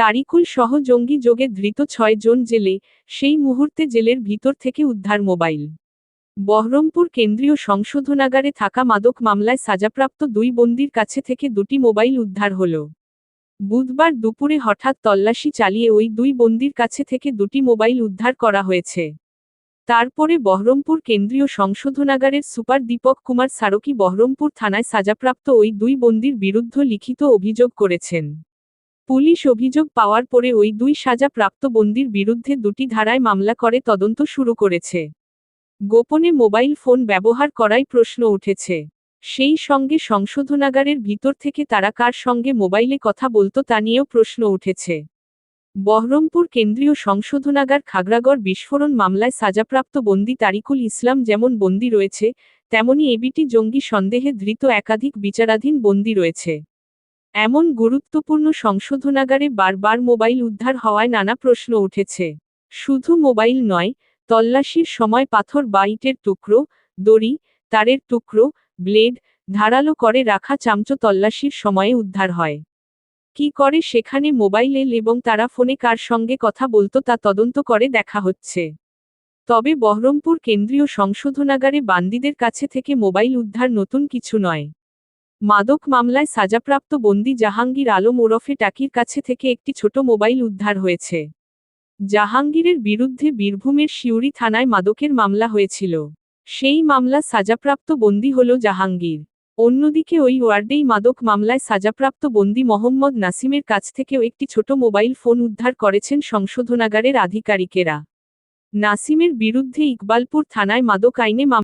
তারিকুল সহ জঙ্গি যোগে ধৃত ছয় জন জেলে, সেই মুহূর্তে জেলের ভিতর থেকে উদ্ধার মোবাইল। বহরমপুর কেন্দ্রীয় সংশোধনাগারে থাকা মাদক মামলায় সাজাপ্রাপ্ত দুই বন্দির কাছে থেকে দুটি মোবাইল উদ্ধার হল। বুধবার দুপুরে হঠাৎ তল্লাশি চালিয়ে ওই দুই বন্দির কাছে থেকে দুটি মোবাইল উদ্ধার করা হয়েছে। তারপরে বহরমপুর কেন্দ্রীয় সংশোধনাগারের সুপার দীপক কুমার সারকি বহরমপুর থানায় সাজাপ্রাপ্ত ওই দুই বন্দির বিরুদ্ধে লিখিত অভিযোগ করেছেন। পুলিশ অভিযোগ পাওয়ার পরে ওই দুই সাজাপ্রাপ্ত বন্দির বিরুদ্ধে দুটি ধারায় মামলা করে তদন্ত শুরু করেছে। গোপনে মোবাইল ফোন ব্যবহার করাই প্রশ্ন উঠেছে। সেই সঙ্গে সংশোধনাগারের ভিতর থেকে তারা কার সঙ্গে মোবাইলে কথা বলতো তা নিয়েও প্রশ্ন উঠেছে। বহরমপুর কেন্দ্রীয় সংশোধনাগার খাগড়াগড় বিস্ফোরণ মামলায় সাজাপ্রাপ্ত বন্দি তারিকুল ইসলাম যেমন বন্দি রয়েছে, তেমনি এবিটি জঙ্গি সন্দেহে ধৃত একাধিক বিচারাধীন বন্দি রয়েছে। এমন গুরুত্বপূর্ণ সংশোধনাগারে বারবার মোবাইল উদ্ধার হওয়ায় নানা প্রশ্ন উঠেছে। শুধু মোবাইল নয়, তল্লাশির সময় পাথর বা ইটের টুকরো, দড়ি, তারের টুকরো, ব্লেড ধারালো করে রাখা চামচ তল্লাশির সময়ে উদ্ধার হয়। কি করে সেখানে মোবাইল এল এবং তারা ফোনে কার সঙ্গে কথা বলতো তা তদন্ত করে দেখা হচ্ছে। তবে বহরমপুর কেন্দ্রীয় সংশোধনাগারে বান্দিদের কাছে থেকে মোবাইল উদ্ধার নতুন কিছু নয়। মাদক মামলায় সাজাপ্রাপ্ত বন্দি জাহাঙ্গীর আলম ওরফে টাকির কাছে থেকে একটি ছোট মোবাইল উদ্ধার হয়েছে। জাহাঙ্গীরের বিরুদ্ধে বীরভূমের শিউরি থানায় মাদকের মামলা হয়েছিল। সেই মামলা সাজাপ্রাপ্ত বন্দি হল জাহাঙ্গীর। অন্যদিকে ওই ওয়ার্ডেই মাদক মামলায় সাজাপ্রাপ্ত বন্দি মোহাম্মদ নাসিমের কাছ থেকেও একটি ছোট মোবাইল ফোন উদ্ধার করেছেন সংশোধনাগারের আধিকারিকেরা। নাসিমের বিরুদ্ধে ইকবালপুর থানায় মাদক আইনে